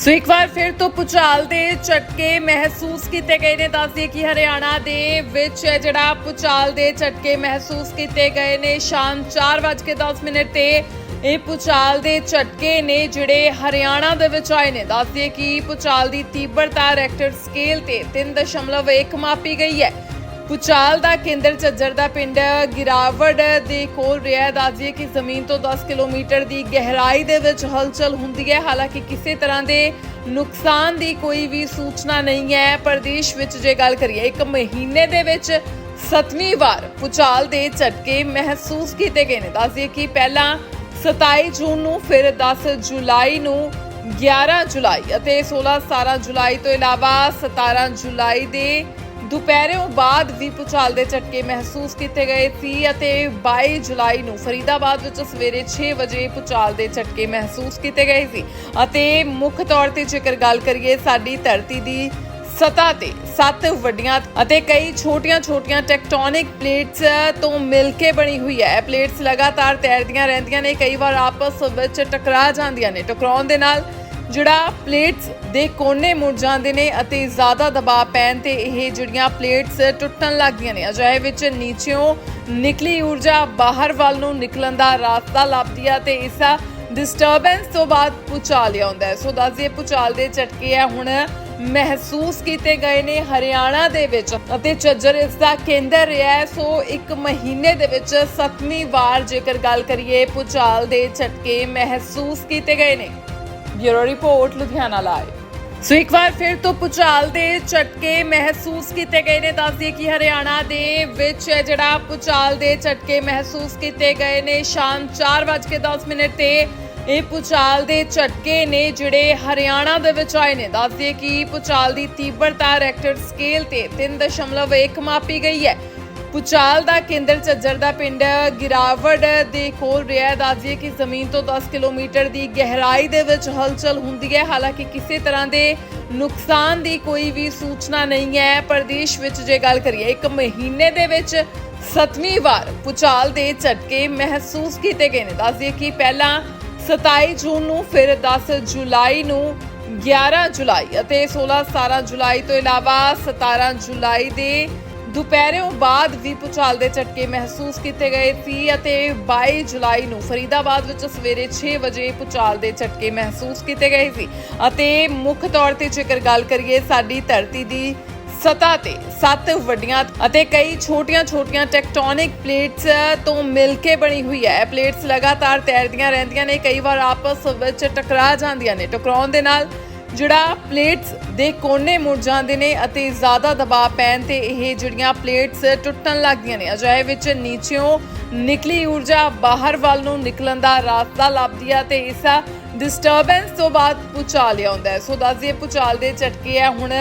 ਸੋ ਇੱਕ ਵਾਰ ਫਿਰ ਤੋਂ ਪੁਚਾਲ ਦੇ ਝਟਕੇ ਮਹਿਸੂਸ ਕੀਤੇ ਗਏ ਨੇ। ਦੱਸਦੀਏ ਕਿ ਹਰਿਆਣਾ ਦੇ ਵਿੱਚ ਜਿਹੜਾ ਪੁਚਾਲ ਦੇ ਝਟਕੇ ਮਹਿਸੂਸ ਕੀਤੇ ਗਏ ਨੇ। ਸ਼ਾਮ 4:10 ਮਿੰਟ ਤੇ ਇਹ ਪੁਚਾਲ ਦੇ ਝਟਕੇ ਨੇ ਜਿਹੜੇ ਹਰਿਆਣਾ ਦੇ ਵਿੱਚ ਆਏ ਨੇ। ਦੱਸਦੀਏ ਕਿ ਪੁਚਾਲ ਦੀ ਤੀਬਰਤਾ ਰੈਕਟਰ ਸਕੇਲ ਤੇ 3.1 ਮਾਪੀ ਗਈ ਹੈ। ਪੁਚਾਲ ਦਾ ਕੇਂਦਰ ਝੱਜਰ ਦਾ ਪਿੰਡ ਗਿਰਾਵੜ ਦੇ ਕੋਲ ਰਿਹਾ ਹੈ। ਦੱਸਦੀਏ ਕਿ ਜ਼ਮੀਨ ਤੋਂ 10 ਕਿਲੋਮੀਟਰ ਦੀ ਗਹਿਰਾਈ ਦੇ ਵਿੱਚ ਹਲਚਲ ਹੁੰਦੀ ਹੈ। ਹਾਲਾਂਕਿ ਕਿਸੇ ਤਰ੍ਹਾਂ ਦੇ ਨੁਕਸਾਨ ਦੀ ਕੋਈ ਵੀ ਸੂਚਨਾ ਨਹੀਂ ਹੈ। ਪ੍ਰਦੇਸ਼ ਵਿੱਚ ਜੇ ਗੱਲ ਕਰੀਏ, ਇੱਕ ਮਹੀਨੇ ਦੇ ਵਿੱਚ ਸੱਤਵੀਂ ਵਾਰ ਪੁਚਾਲ ਦੇ ਝਟਕੇ ਮਹਿਸੂਸ ਕੀਤੇ ਗਏ ਨੇ। ਦੱਸਦੀਏ ਕਿ ਪਹਿਲਾਂ 27 ਜੂਨ ਨੂੰ, ਫਿਰ 10 ਜੁਲਾਈ ਨੂੰ 11 ਜੁਲਾਈ ਅਤੇ 16 17 ਜੁਲਾਈ ਤੋਂ ਇਲਾਵਾ 17 ਜੁਲਾਈ ਦੇ ਦੁਪਹਿਰੋਂ ਬਾਅਦ ਵੀ ਪੁਚਾਲ ਦੇ ਝਟਕੇ ਮਹਿਸੂਸ ਕੀਤੇ ਗਏ ਸੀ ਅਤੇ 22 ਜੁਲਾਈ ਨੂੰ ਫਰੀਦਾਬਾਦ ਵਿੱਚ ਸਵੇਰੇ 6 ਵਜੇ ਪੁਚਾਲ ਦੇ ਝਟਕੇ ਮਹਿਸੂਸ ਕੀਤੇ ਗਏ ਸੀ। ਅਤੇ ਮੁੱਖ ਤੌਰ ਤੇ ਜੇਕਰ ਗੱਲ ਕਰੀਏ ਸਾਡੀ ਧਰਤੀ ਦੀ ਸਤ੍ਹਾ ਤੇ ਸੱਤ ਵੱਡੀਆਂ ਅਤੇ ਕਈ ਛੋਟੀਆਂ-ਛੋਟੀਆਂ ਟੈਕਟੋਨਿਕ ਪਲੇਟਸ ਤੋਂ ਮਿਲ ਕੇ ਬਣੀ ਹੋਈ ਹੈ। ਇਹ ਪਲੇਟਸ ਲਗਾਤਾਰ ਤੈਰਦੀਆਂ ਰਹਿੰਦੀਆਂ ਨੇ, ਕਈ ਵਾਰ ਆਪਸ ਵਿੱਚ ਟਕਰਾ ਜਾਂਦੀਆਂ ਨੇ। ਟਕਰਾਉਣ ਦੇ ਨਾਲ ਜਿਹੜਾ ਪਲੇਟਸ ਦੇ ਕੋਨੇ ਮੁੜ ਜਾਂਦੇ ਨੇ ਅਤੇ ਜ਼ਿਆਦਾ ਦਬਾਅ ਪੈਣ ਤੇ ਇਹ ਜਿਹੜੀਆਂ ਪਲੇਟਸ ਟੁੱਟਣ ਲੱਗਦੀਆਂ ਨੇ। ਅਜਿਹੇ ਵਿੱਚ ਨੀਚਿਓਂ ਨਿਕਲੀ ਊਰਜਾ ਬਾਹਰ ਵੱਲ ਨੂੰ ਨਿਕਲਣ ਦਾ ਰਸਤਾ ਲੱਭਦੀ ਆ ਤੇ ਇਸ ਡਿਸਟਰਬੈਂਸ ਤੋਂ ਬਾਅਦ ਪੁਚਾਲ ਆਉਂਦਾ ਹੈ। ਸੋ ਦੱਸਦੇ ਪੁਚਾਲ ਦੇ ਝਟਕੇ ਆ ਹੁਣ ਮਹਿਸੂਸ ਕੀਤੇ ਗਏ ਨੇ ਹਰਿਆਣਾ ਦੇ ਵਿੱਚ ਅਤੇ ਝੱਜਰ ਇਸ ਦਾ ਕੇਂਦਰ ਰਿਹਾ ਹੈ। ਸੋ ਇੱਕ ਮਹੀਨੇ ਦੇ ਵਿੱਚ ਸੱਤਵੀਂ ਵਾਰ ਜੇਕਰ ਗੱਲ ਕਰੀਏ ਪੁਚਾਲ ਦੇ ਝਟਕੇ ਮਹਿਸੂਸ ਕੀਤੇ ਗਏ ਨੇ। Bureau report, Ludhiana live. So ਇੱਕ ਵਾਰ ਫਿਰ ਤੋਂ ਪੁਚਾਲ ਦੇ ਝਟਕੇ ਮਹਿਸੂਸ ਕੀਤੇ ਗਏ ਨੇ। ਦੱਸਦੀਏ ਕਿ ਹਰਿਆਣਾ ਦੇ ਵਿੱਚ ਜਿਹੜਾ ਪੁਚਾਲ ਦੇ ਝਟਕੇ ਮਹਿਸੂਸ ਕੀਤੇ ਗਏ ਨੇ। ਸ਼ਾਮ 4:10 ਮਿੰਟ ਤੇ ਇਹ ਪੁਚਾਲ ਦੇ ਝਟਕੇ ਨੇ ਜਿਹੜੇ ਹਰਿਆਣਾ ਦੇ ਵਿੱਚ ਆਏ ਨੇ। ਦੱਸਦੀ ਕਿ ਪੁਚਾਲ ਦੀ ਤੀਬਰਤਾ ਰੈਕਟਰ ਸਕੇਲ ਤੇ 3.1 ਮਾਪੀ ਗਈ ਹੈ। ਪੁਚਾਲ ਦਾ ਕੇਂਦਰ ਝੱਜਰ ਦਾ ਪਿੰਡ ਗਿਰਾਵੜ ਦੇ ਕੋਲ ਰਿਹਾ ਹੈ। ਦੱਸਦੀਏ ਕਿ ਜ਼ਮੀਨ ਤੋਂ 10 ਕਿਲੋਮੀਟਰ ਦੀ ਗਹਿਰਾਈ ਦੇ ਵਿੱਚ ਹਲਚਲ ਹੁੰਦੀ ਹੈ। ਹਾਲਾਂਕਿ ਕਿਸੇ ਤਰ੍ਹਾਂ ਦੇ ਨੁਕਸਾਨ ਦੀ ਕੋਈ ਵੀ ਸੂਚਨਾ ਨਹੀਂ ਹੈ। ਪ੍ਰਦੇਸ਼ ਵਿੱਚ ਜੇ ਗੱਲ ਕਰੀਏ, ਇੱਕ ਮਹੀਨੇ ਦੇ ਵਿੱਚ ਸੱਤਵੀਂ ਵਾਰ ਪੁਚਾਲ ਦੇ ਝਟਕੇ ਮਹਿਸੂਸ ਕੀਤੇ ਗਏ ਨੇ। ਦੱਸਦੀਏ ਕਿ ਪਹਿਲਾਂ 27 ਜੂਨ ਨੂੰ, ਫਿਰ 10 ਜੁਲਾਈ ਨੂੰ 11 ਜੁਲਾਈ ਅਤੇ 16 17 ਜੁਲਾਈ ਤੋਂ ਇਲਾਵਾ 17 ਜੁਲਾਈ ਦੇ ਦੁਪਹਿਰੋਂ ਬਾਅਦ ਵੀ ਪੁਚਾਲ ਦੇ ਝਟਕੇ ਮਹਿਸੂਸ ਕੀਤੇ ਗਏ ਸੀ ਅਤੇ 22 ਜੁਲਾਈ ਨੂੰ ਫਰੀਦਾਬਾਦ ਵਿੱਚ ਸਵੇਰੇ 6 ਵਜੇ ਪੁਚਾਲ ਦੇ ਝਟਕੇ ਮਹਿਸੂਸ ਕੀਤੇ ਗਏ ਸੀ। ਅਤੇ ਮੁੱਖ ਤੌਰ ਤੇ ਜੇਕਰ ਗੱਲ ਕਰੀਏ, ਸਾਡੀ ਧਰਤੀ ਦੀ ਸਤ੍ਹਾ ਤੇ ਸੱਤ ਵੱਡੀਆਂ ਅਤੇ ਕਈ ਛੋਟੀਆਂ-ਛੋਟੀਆਂ ਟੈਕਟੋਨਿਕ ਪਲੇਟਸ ਤੋਂ ਮਿਲ ਕੇ ਬਣੀ ਹੋਈ ਹੈ। ਇਹ ਪਲੇਟਸ ਲਗਾਤਾਰ ਤੈਰਦੀਆਂ ਰਹਿੰਦੀਆਂ ਨੇ, ਕਈ ਵਾਰ ਆਪਸ ਵਿੱਚ ਟਕਰਾ ਜਾਂਦੀਆਂ ਨੇ। ਟਕਰਾਉਣ ਦੇ ਨਾਲ ਜਿਹੜਾ ਪਲੇਟਸ ਦੇ ਕੋਨੇ ਮੁੜ ਜਾਂਦੇ ਨੇ ਅਤੇ ਜ਼ਿਆਦਾ ਦਬਾਅ ਪੈਣ ਤੇ ਇਹ ਜਿਹੜੀਆਂ ਪਲੇਟਸ ਟੁੱਟਣ ਲੱਗਦੀਆਂ ਨੇ, ਅਜਿਹੇ ਵਿੱਚ ਨੀਚਿਓਂ ਨਿਕਲੀ ਊਰਜਾ ਬਾਹਰ ਵੱਲ ਨੂੰ ਨਿਕਲਣ ਦਾ ਰਾਸਤਾ ਲੱਭਦੀ ਆ ਤੇ ਇਸ ਡਿਸਟਰਬੈਂਸ ਤੋਂ ਬਾਅਦ ਪੁਚਾਲ ਆਉਂਦਾ ਹੈ। ਸੋ ਦੱਸਦੀਏ ਪੁਚਾਲ ਦੇ ਝਟਕੇ ਆ ਹੁਣ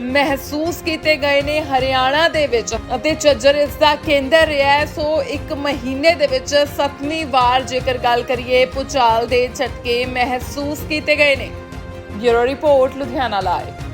ਮਹਿਸੂਸ ਕੀਤੇ ਗਏ ਨੇ ਹਰਿਆਣਾ ਦੇ ਵਿੱਚ ਅਤੇ ਝੱਜਰ ਇਸ ਦਾ ਕੇਂਦਰ ਰਿਹਾ ਹੈ। ਸੋ ਇੱਕ ਮਹੀਨੇ ਦੇ ਵਿੱਚ ਸੱਤਵੀਂ ਵਾਰ ਜੇਕਰ ਗੱਲ ਕਰੀਏ ਪੁਚਾਲ ਦੇ ਝਟਕੇ ਮਹਿਸੂਸ ਕੀਤੇ ਗਏ ਨੇ। Bureau report Ludhiana live